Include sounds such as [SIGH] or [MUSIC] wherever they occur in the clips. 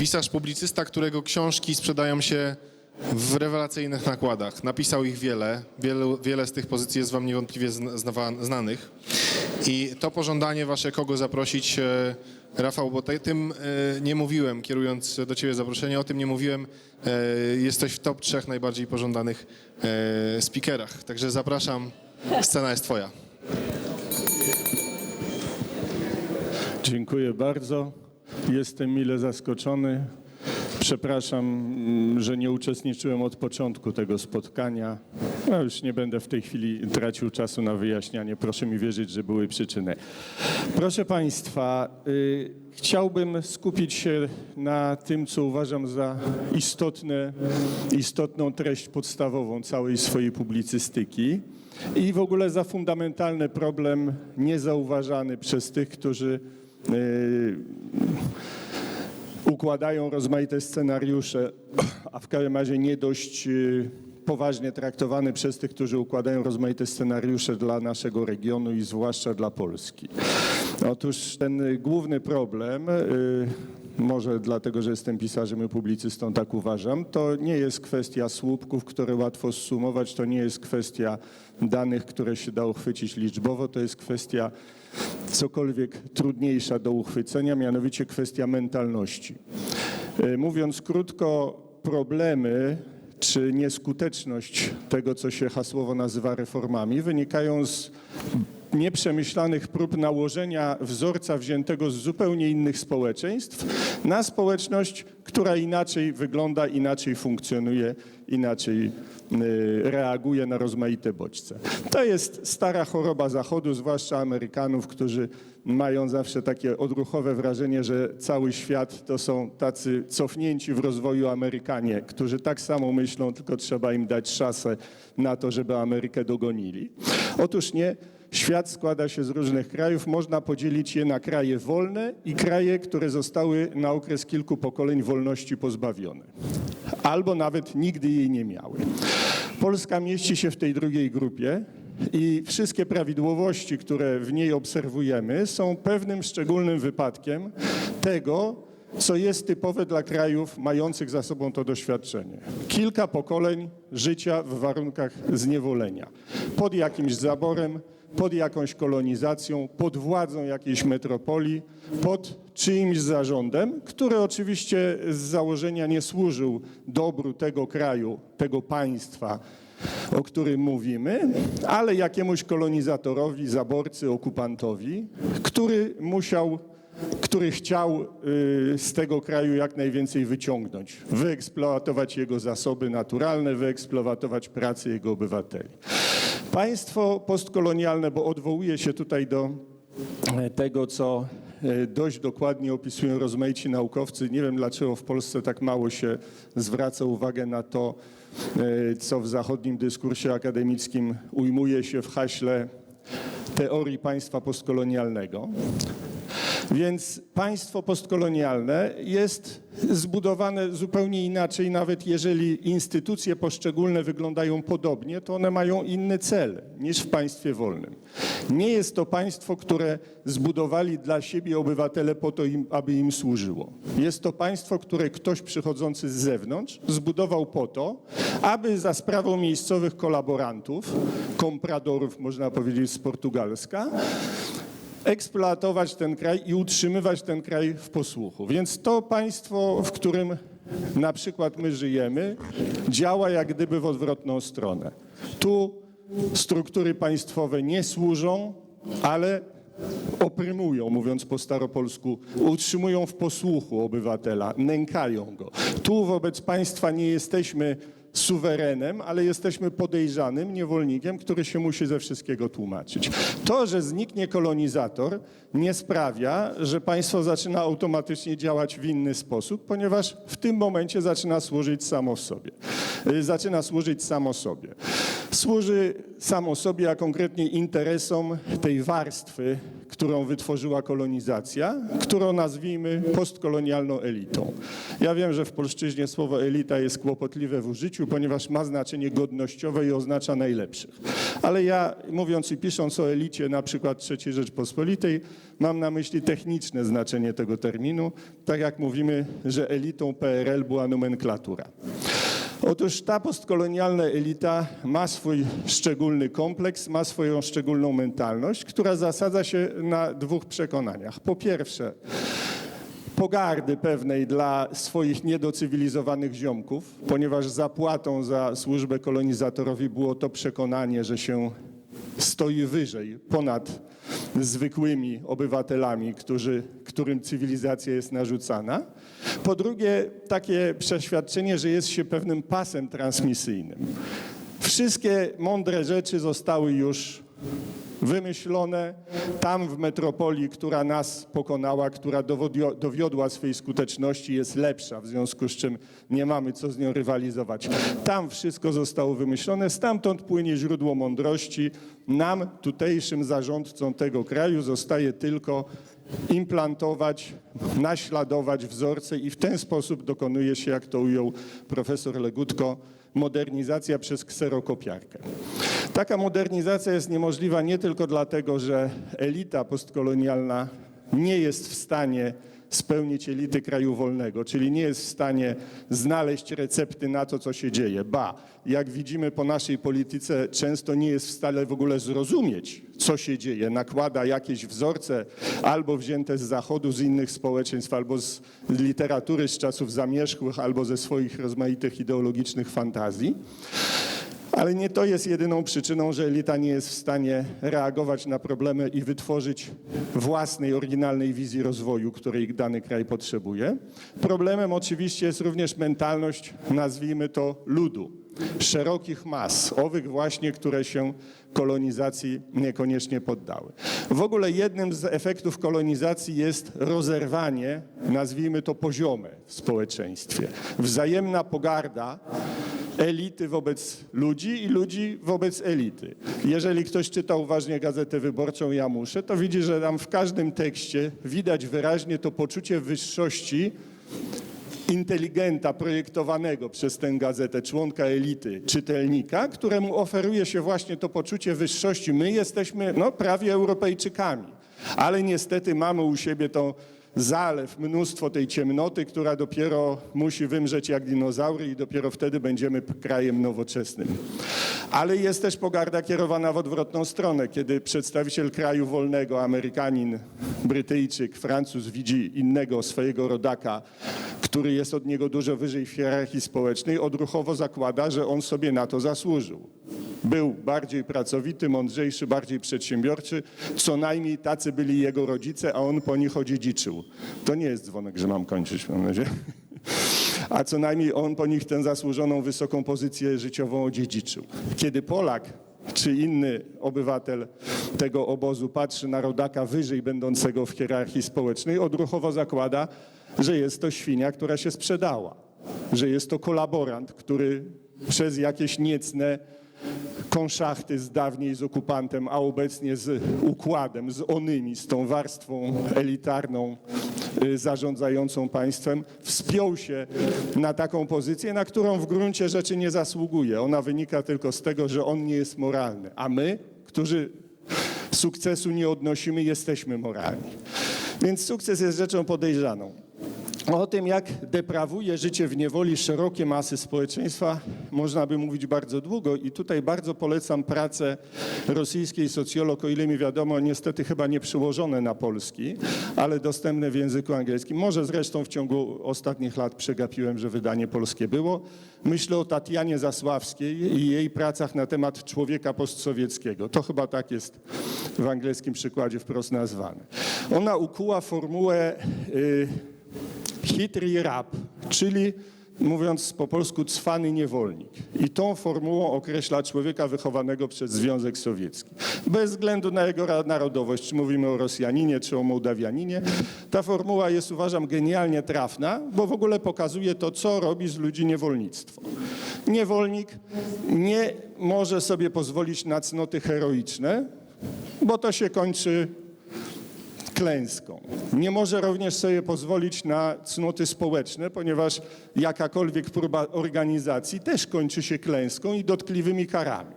Pisarz publicysta, którego książki sprzedają się w rewelacyjnych nakładach. Napisał ich wiele. Wiele, wiele z tych pozycji jest wam niewątpliwie znanych. I to pożądanie wasze, kogo zaprosić, e, Rafał, bo tym e, nie mówiłem, kierując do ciebie zaproszenie, o tym nie mówiłem. E, Jesteś w top trzech najbardziej pożądanych speakerach. Także zapraszam, scena jest twoja. Dziękuję bardzo. Jestem mile zaskoczony. Przepraszam, mm, że nie uczestniczyłem od początku tego spotkania. No już nie będę w tej chwili tracił czasu na wyjaśnianie. Proszę mi wierzyć, że były przyczyny. Proszę Państwa, y, chciałbym skupić się na tym, co uważam za istotne, istotną treść podstawową całej swojej publicystyki i w ogóle za fundamentalny problem niezauważany przez tych, którzy układają rozmaite scenariusze, a w każdym razie nie dość y, poważnie traktowany przez tych, którzy układają rozmaite scenariusze dla naszego regionu i zwłaszcza dla Polski. Otóż ten główny problem, y, może dlatego, że jestem pisarzem i publicystą, tak uważam, to nie jest kwestia słupków, które łatwo zsumować, to nie jest kwestia danych, które się da uchwycić liczbowo, to jest kwestia cokolwiek trudniejsza do uchwycenia, mianowicie kwestia mentalności. E, Mówiąc krótko, problemy czy nieskuteczność tego, co się hasłowo nazywa reformami, wynikają z nieprzemyślanych prób nałożenia wzorca wziętego z zupełnie innych społeczeństw na społeczność, która inaczej wygląda, inaczej funkcjonuje, inaczej y, reaguje na rozmaite bodźce. To jest stara choroba Zachodu, zwłaszcza Amerykanów, którzy mają zawsze takie odruchowe wrażenie, że cały świat to są tacy cofnięci w rozwoju Amerykanie, którzy tak samo myślą, tylko trzeba im dać szansę na to, żeby Amerykę dogonili. Otóż nie. Świat składa się z różnych krajów. Można podzielić je na kraje wolne i kraje, które zostały na okres kilku pokoleń wolności pozbawione. Albo nawet nigdy jej nie miały. Polska mieści się w tej drugiej grupie i wszystkie prawidłowości, które w niej obserwujemy, są pewnym szczególnym wypadkiem tego, co jest typowe dla krajów mających za sobą to doświadczenie. Kilka pokoleń życia w warunkach zniewolenia, pod jakimś zaborem, pod jakąś kolonizacją, pod władzą jakiejś metropolii, pod czyimś zarządem, który oczywiście z założenia nie służył dobru tego kraju, tego państwa, o którym mówimy, ale jakiemuś kolonizatorowi, zaborcy, okupantowi, który musiał który chciał y, z tego kraju jak najwięcej wyciągnąć, wyeksploatować jego zasoby naturalne, wyeksploatować pracę jego obywateli. Państwo postkolonialne, bo odwołuje się tutaj do e, tego, co e, dość dokładnie opisują rozmaici naukowcy. Nie wiem, dlaczego w Polsce tak mało się zwraca uwagę na to, e, co w zachodnim dyskursie akademickim ujmuje się w haśle teorii państwa postkolonialnego. Więc państwo postkolonialne jest zbudowane zupełnie inaczej, nawet jeżeli instytucje poszczególne wyglądają podobnie, to one mają inny cel niż w państwie wolnym. Nie jest to państwo, które zbudowali dla siebie obywatele po to, im, aby im służyło. Jest to państwo, które ktoś przychodzący z zewnątrz zbudował po to, aby za sprawą miejscowych kolaborantów, kompradorów, można powiedzieć z Portugalska, eksploatować ten kraj i utrzymywać ten kraj w posłuchu. Więc to państwo, w którym na przykład my żyjemy, działa jak gdyby w odwrotną stronę. Tu struktury państwowe nie służą, ale oprymują, mówiąc po staropolsku, utrzymują w posłuchu obywatela, nękają go. Tu wobec państwa nie jesteśmy suwerenem, ale jesteśmy podejrzanym niewolnikiem, który się musi ze wszystkiego tłumaczyć. To, że zniknie kolonizator, nie sprawia, że państwo zaczyna automatycznie działać w inny sposób, ponieważ w tym momencie zaczyna służyć samo sobie. Y, Zaczyna służyć samo sobie. służy samo sobie, a konkretnie interesom tej warstwy, którą wytworzyła kolonizacja, którą nazwijmy postkolonialną elitą. Ja wiem, że w polszczyźnie słowo elita jest kłopotliwe w użyciu, ponieważ ma znaczenie godnościowe i oznacza najlepszych. Ale ja, mówiąc i pisząc o elicie na przykład III Rzeczpospolitej, mam na myśli techniczne znaczenie tego terminu, tak jak mówimy, że elitą PRL była nomenklatura. Otóż ta postkolonialna elita ma swój szczególny kompleks, ma swoją szczególną mentalność, która zasadza się na dwóch przekonaniach. Po pierwsze, pogardy pewnej dla swoich niedocywilizowanych ziomków, ponieważ zapłatą za służbę kolonizatorowi było to przekonanie, że się stoi wyżej, ponad zwykłymi obywatelami, którzy, którym cywilizacja jest narzucana. Po drugie, takie przeświadczenie, że jest się pewnym pasem transmisyjnym. Wszystkie mądre rzeczy zostały już wymyślone tam w metropolii, która nas pokonała, która dowodio- dowiodła swej skuteczności, jest lepsza, w związku z czym nie mamy co z nią rywalizować. Tam wszystko zostało wymyślone, stamtąd płynie źródło mądrości. Nam, tutejszym zarządcom tego kraju, zostaje tylko implantować, naśladować wzorce i w ten sposób dokonuje się, jak to ujął profesor Legutko, modernizacja przez kserokopiarkę. Taka modernizacja jest niemożliwa nie tylko dlatego, że elita postkolonialna nie jest w stanie spełnić elity kraju wolnego, czyli nie jest w stanie znaleźć recepty na to, co się dzieje. Ba, jak widzimy po naszej polityce, często nie jest w stanie w ogóle zrozumieć, co się dzieje. Nakłada jakieś wzorce albo wzięte z zachodu, z innych społeczeństw, albo z literatury z czasów zamierzchłych, albo ze swoich rozmaitych ideologicznych fantazji. Ale nie to jest jedyną przyczyną, że elita nie jest w stanie reagować na problemy i wytworzyć własnej, oryginalnej wizji rozwoju, której dany kraj potrzebuje. Problemem oczywiście jest również mentalność, nazwijmy to, ludu, szerokich mas, owych właśnie, które się kolonizacji niekoniecznie poddały. W ogóle jednym z efektów kolonizacji jest rozerwanie, nazwijmy to poziome w społeczeństwie. Wzajemna pogarda elity wobec ludzi i ludzi wobec elity. Jeżeli ktoś czyta uważnie Gazetę Wyborczą Ja muszę, to widzi, że tam w każdym tekście widać wyraźnie to poczucie wyższości inteligenta projektowanego przez tę gazetę, członka elity, czytelnika, któremu oferuje się właśnie to poczucie wyższości. My jesteśmy no, prawie Europejczykami, ale niestety mamy u siebie to zalew, mnóstwo tej ciemnoty, która dopiero musi wymrzeć jak dinozaury i dopiero wtedy będziemy krajem nowoczesnym. Ale jest też pogarda kierowana w odwrotną stronę, kiedy przedstawiciel kraju wolnego, Amerykanin, Brytyjczyk, Francuz widzi innego swojego rodaka, który jest od niego dużo wyżej w hierarchii społecznej, odruchowo zakłada, że on sobie na to zasłużył. Był bardziej pracowity, mądrzejszy, bardziej przedsiębiorczy. Co najmniej tacy byli jego rodzice, a on po nich odziedziczył. To nie jest dzwonek, że mam kończyć, mam nadzieję. A co najmniej on po nich tę zasłużoną wysoką pozycję życiową odziedziczył. Kiedy Polak czy inny obywatel tego obozu patrzy na rodaka wyżej będącego w hierarchii społecznej, odruchowo zakłada, że jest to świnia, która się sprzedała, że jest to kolaborant, który przez jakieś niecne konszachty z dawniej z okupantem, a obecnie z układem, z onymi, z tą warstwą elitarną zarządzającą państwem, wspiął się na taką pozycję, na którą w gruncie rzeczy nie zasługuje. Ona wynika tylko z tego, że on nie jest moralny, a my, którzy sukcesu nie odnosimy, jesteśmy moralni. Więc sukces jest rzeczą podejrzaną. O tym, jak deprawuje życie w niewoli szerokie masy społeczeństwa, można by mówić bardzo długo i tutaj bardzo polecam pracę rosyjskiej socjolog, o ile mi wiadomo, niestety chyba nie przyłożone na polski, ale dostępne w języku angielskim. Może zresztą w ciągu ostatnich lat przegapiłem, że wydanie polskie było. Myślę o Tatianie Zasławskiej i jej pracach na temat człowieka postsowieckiego. To chyba tak jest w angielskim przykładzie wprost nazwane. Ona ukuła formułę... y, Chytry rab, czyli mówiąc po polsku cwany niewolnik. I tą formułą określa człowieka wychowanego przez Związek Sowiecki. Bez względu na jego narodowość, czy mówimy o Rosjaninie, czy o Mołdawianinie, ta formuła jest uważam genialnie trafna, bo w ogóle pokazuje to, co robi z ludzi niewolnictwo. Niewolnik nie może sobie pozwolić na cnoty heroiczne, bo to się kończy klęską. Nie może również sobie pozwolić na cnoty społeczne, ponieważ jakakolwiek próba organizacji też kończy się klęską i dotkliwymi karami.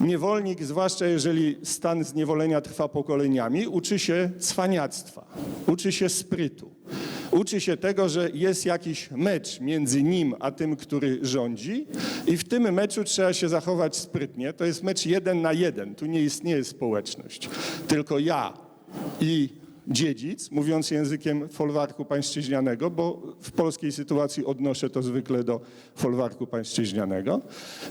Niewolnik, zwłaszcza jeżeli stan zniewolenia trwa pokoleniami, uczy się cwaniactwa, uczy się sprytu. Uczy się tego, że jest jakiś mecz między nim a tym, który rządzi i w tym meczu trzeba się zachować sprytnie. To jest mecz jeden na jeden. Tu nie istnieje społeczność. Tylko ja i dziedzic, mówiąc językiem folwarku pańszczyźnianego, bo w polskiej sytuacji odnoszę to zwykle do folwarku pańszczyźnianego.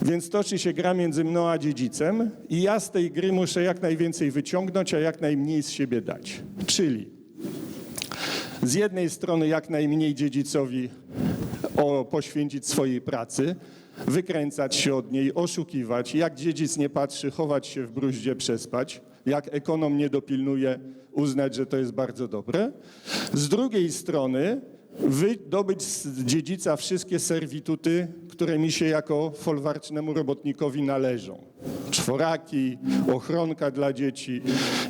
Więc toczy się gra między mną a dziedzicem i ja z tej gry muszę jak najwięcej wyciągnąć, a jak najmniej z siebie dać. Czyli z jednej strony jak najmniej dziedzicowi o, poświęcić swojej pracy, wykręcać się od niej, oszukiwać, jak dziedzic nie patrzy, chować się w bruździe, przespać, jak ekonom nie dopilnuje, uznać, że to jest bardzo dobre. Z drugiej strony wydobyć z dziedzica wszystkie serwituty, które mi się jako folwarcznemu robotnikowi należą. Czworaki, ochronka dla dzieci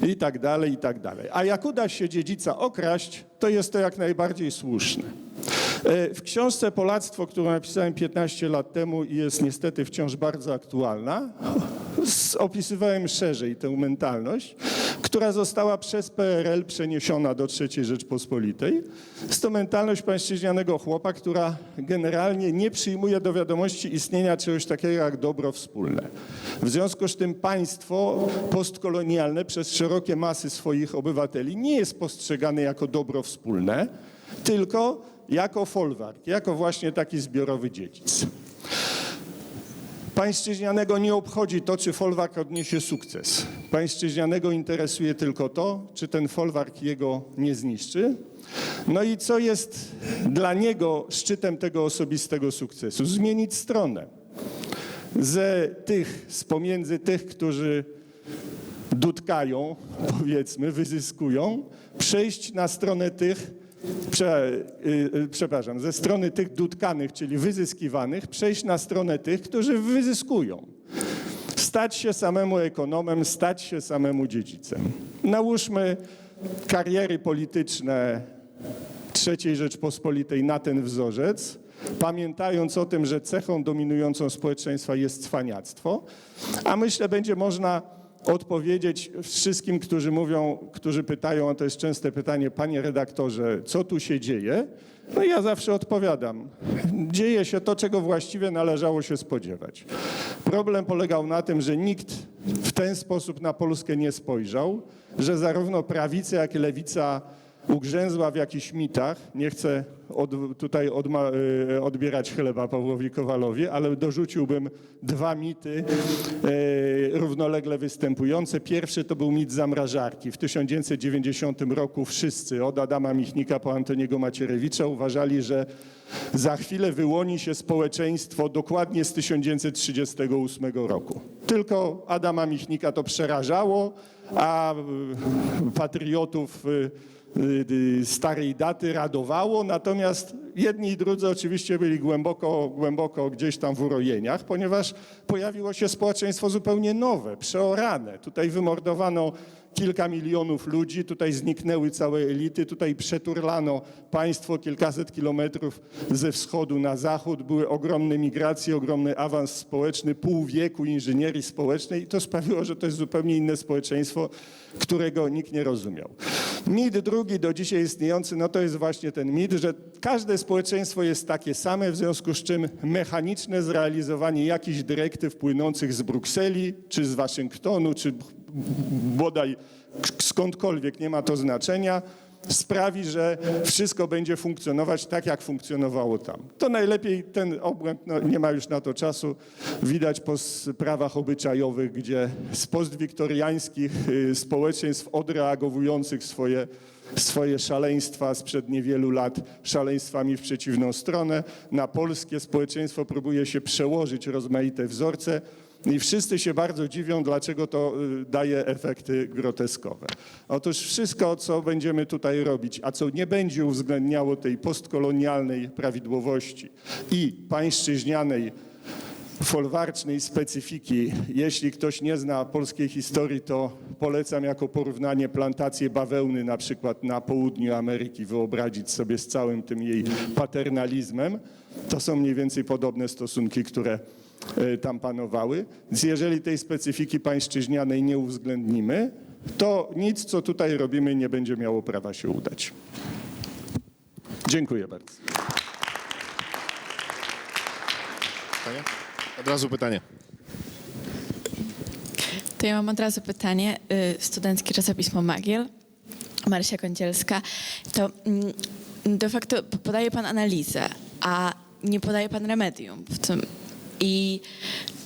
i tak dalej, i tak dalej. A jak uda się dziedzica okraść, to jest to jak najbardziej słuszne. E, W książce Polactwo, którą napisałem 15 lat temu i jest niestety wciąż bardzo aktualna, opisywałem szerzej tę mentalność, która została przez PRL przeniesiona do III Rzeczpospolitej. Jest to mentalność pańszczyźnianego chłopa, która generalnie nie przyjmuje do wiadomości istnienia czegoś takiego jak dobro wspólne. W związku z tym państwo postkolonialne przez szerokie masy swoich obywateli nie jest postrzegane jako dobro wspólne, tylko jako folwark, jako właśnie taki zbiorowy dziedzic. Pańszczyźnianego nie obchodzi to, czy folwark odniesie sukces. Pańszczyźnianego interesuje tylko to, czy ten folwark jego nie zniszczy. No i co jest dla niego szczytem tego osobistego sukcesu? Zmienić stronę. Ze tych, z pomiędzy tych, którzy dudkają, powiedzmy, wyzyskują, przejść na stronę tych, prze, y, y, przepraszam, ze strony tych dudkanych, czyli wyzyskiwanych, przejść na stronę tych, którzy wyzyskują. Stać się samemu ekonomem, stać się samemu dziedzicem. Nałóżmy kariery polityczne III Rzeczpospolitej na ten wzorzec, pamiętając o tym, że cechą dominującą społeczeństwa jest cwaniactwo, a myślę, będzie można odpowiedzieć wszystkim, którzy mówią, którzy pytają, a to jest częste pytanie, panie redaktorze, co tu się dzieje? No i ja zawsze odpowiadam. Dzieje się to, czego właściwie należało się spodziewać. Problem polegał na tym, że nikt w ten sposób na Polskę nie spojrzał, że zarówno prawica, jak i lewica ugrzęzła w jakichś mitach. Nie chcę od, tutaj odma, e, odbierać chleba Pawłowi Kowalowi, ale dorzuciłbym dwa mity e, równolegle występujące. Pierwszy to był mit zamrażarki. W 1990 roku wszyscy, od Adama Michnika po Antoniego Macierewicza, uważali, że za chwilę wyłoni się społeczeństwo dokładnie z 1938 roku. Tylko Adama Michnika to przerażało, a patriotów y, y, starej daty radowało, natomiast jedni i drudzy oczywiście byli głęboko, głęboko gdzieś tam w urojeniach, ponieważ pojawiło się społeczeństwo zupełnie nowe, przeorane. Tutaj wymordowano kilka milionów ludzi, tutaj zniknęły całe elity, tutaj przeturlano państwo kilkaset kilometrów ze wschodu na zachód, były ogromne migracje, ogromny awans społeczny, pół wieku inżynierii społecznej i to sprawiło, że to jest zupełnie inne społeczeństwo, którego nikt nie rozumiał. Mit drugi do dzisiaj istniejący, no to jest właśnie ten mit, że każde społeczeństwo jest takie same, w związku z czym mechaniczne zrealizowanie jakichś dyrektyw płynących z Brukseli, czy z Waszyngtonu, czy bodaj skądkolwiek, nie ma to znaczenia, sprawi, że wszystko będzie funkcjonować tak, jak funkcjonowało tam. To najlepiej ten obłęd, no nie ma już na to czasu, widać po sprawach obyczajowych, gdzie z postwiktoriańskich y, społeczeństw odreagowujących swoje swoje szaleństwa sprzed niewielu lat szaleństwami w przeciwną stronę. Na polskie społeczeństwo próbuje się przełożyć rozmaite wzorce i wszyscy się bardzo dziwią, dlaczego to y, daje efekty groteskowe. Otóż wszystko, co będziemy tutaj robić, a co nie będzie uwzględniało tej postkolonialnej prawidłowości i pańszczyźnianej folwarcznej specyfiki. Jeśli ktoś nie zna polskiej historii, to polecam jako porównanie plantację bawełny na przykład na południu Ameryki wyobrazić sobie z całym tym jej paternalizmem. To są mniej więcej podobne stosunki, które tam panowały. Więc jeżeli tej specyfiki pańszczyźnianej nie uwzględnimy, to nic, co tutaj robimy, nie będzie miało prawa się udać. Dziękuję bardzo. Pytanie? Od razu pytanie. To ja mam od razu pytanie. Y, Studenckie czasopismo Magiel, Marysia Kądzielska. To mm, de facto podaje pan analizę, a nie podaje pan remedium w tym. I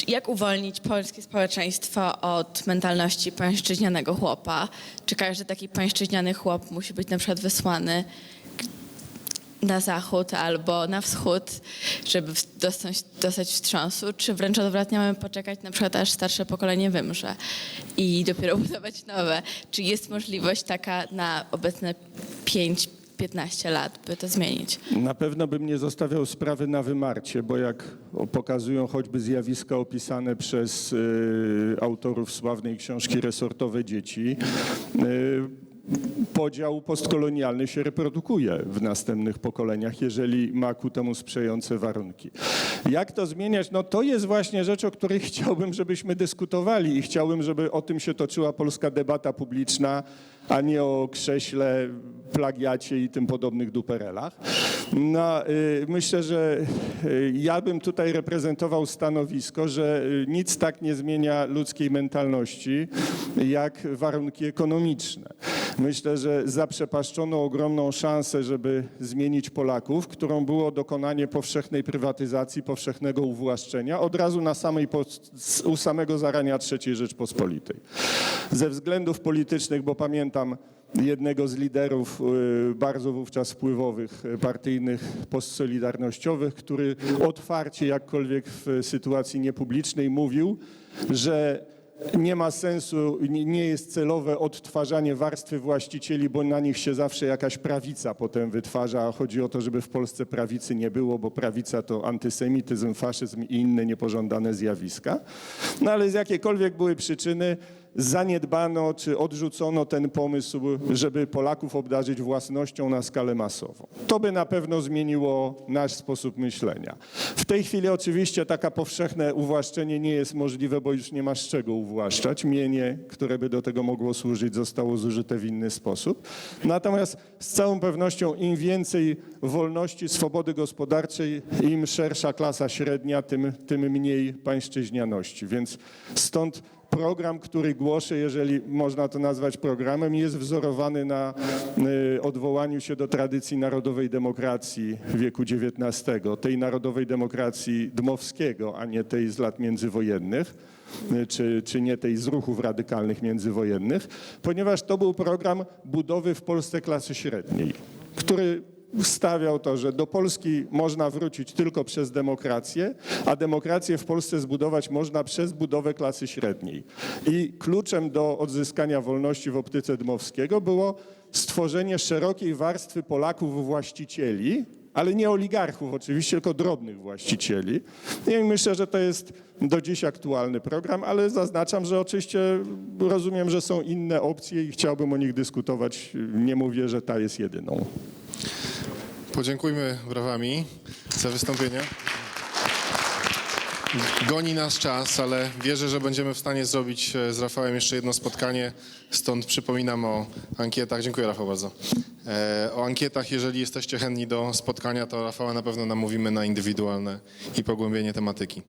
jak uwolnić polskie społeczeństwo od mentalności pańszczyźnianego chłopa? Czy każdy taki pańszczyźniany chłop musi być na przykład wysłany na zachód albo na wschód, żeby dostać, dostać wstrząsu, czy wręcz odwrotnie mamy poczekać na przykład aż starsze pokolenie wymrze i dopiero [LAUGHS] budować nowe. Czy jest możliwość taka na obecne 5-15 lat, by to zmienić? Na pewno bym nie zostawiał sprawy na wymarcie, bo jak pokazują choćby zjawiska opisane przez y, autorów sławnej książki Resortowe Dzieci, y, podział postkolonialny się reprodukuje w następnych pokoleniach, jeżeli ma ku temu sprzyjające warunki. Jak to zmieniać? No to jest właśnie rzecz, o której [LAUGHS] chciałbym, żebyśmy dyskutowali i chciałbym, żeby o tym się toczyła polska debata publiczna, a nie o krześle, plagiacie i tym podobnych duperelach. No, y, myślę, że y, ja bym tutaj reprezentował stanowisko, że y, nic tak nie zmienia ludzkiej mentalności, jak warunki ekonomiczne. Myślę, że zaprzepaszczono ogromną szansę, żeby zmienić Polaków, którą było dokonanie powszechnej prywatyzacji, powszechnego uwłaszczenia od razu na samej, u samego zarania III Rzeczpospolitej. Ze względów politycznych, bo pamiętam jednego z liderów y, bardzo wówczas wpływowych y, partyjnych postsolidarnościowych, który otwarcie, jakkolwiek w sytuacji niepublicznej mówił, że nie ma sensu, nie- jest celowe odtwarzanie warstwy właścicieli, bo na nich się zawsze jakaś prawica potem wytwarza, a chodzi o to, żeby w Polsce prawicy nie było, bo prawica to antysemityzm, faszyzm i inne niepożądane zjawiska. No ale z jakiekolwiek były przyczyny, zaniedbano czy odrzucono ten pomysł, żeby Polaków obdarzyć własnością na skalę masową. To by na pewno zmieniło nasz sposób myślenia. W tej chwili oczywiście taka powszechne uwłaszczenie nie jest możliwe, bo już nie ma z czego uwłaszczać. Mienie, które by do tego mogło służyć, zostało zużyte w inny sposób. Natomiast z całą pewnością im więcej wolności, swobody gospodarczej, im szersza klasa średnia, tym, tym mniej pańszczyźnianości. Więc stąd program, który głoszę, jeżeli można to nazwać programem, jest wzorowany na y, odwołaniu się do tradycji narodowej demokracji wieku XIX, tej narodowej demokracji Dmowskiego, a nie tej z lat międzywojennych, y, czy, czy nie tej z ruchów radykalnych międzywojennych, ponieważ to był program budowy w Polsce klasy średniej, który stawiał to, że do Polski można wrócić tylko przez demokrację, a demokrację w Polsce zbudować można przez budowę klasy średniej. I kluczem do odzyskania wolności w optyce Dmowskiego było stworzenie szerokiej warstwy Polaków właścicieli, ale nie oligarchów oczywiście, tylko drobnych właścicieli. I myślę, że to jest do dziś aktualny program, ale zaznaczam, że oczywiście rozumiem, że są inne opcje i chciałbym o nich dyskutować. Nie mówię, że ta jest jedyną. Podziękujmy brawami za wystąpienie. Goni nas czas, ale wierzę, że będziemy w stanie zrobić e, z Rafałem jeszcze jedno spotkanie. Stąd przypominam o ankietach. Dziękuję Rafał bardzo. E, o ankietach, jeżeli jesteście chętni do spotkania, to Rafała na pewno namówimy na indywidualne i pogłębienie tematyki.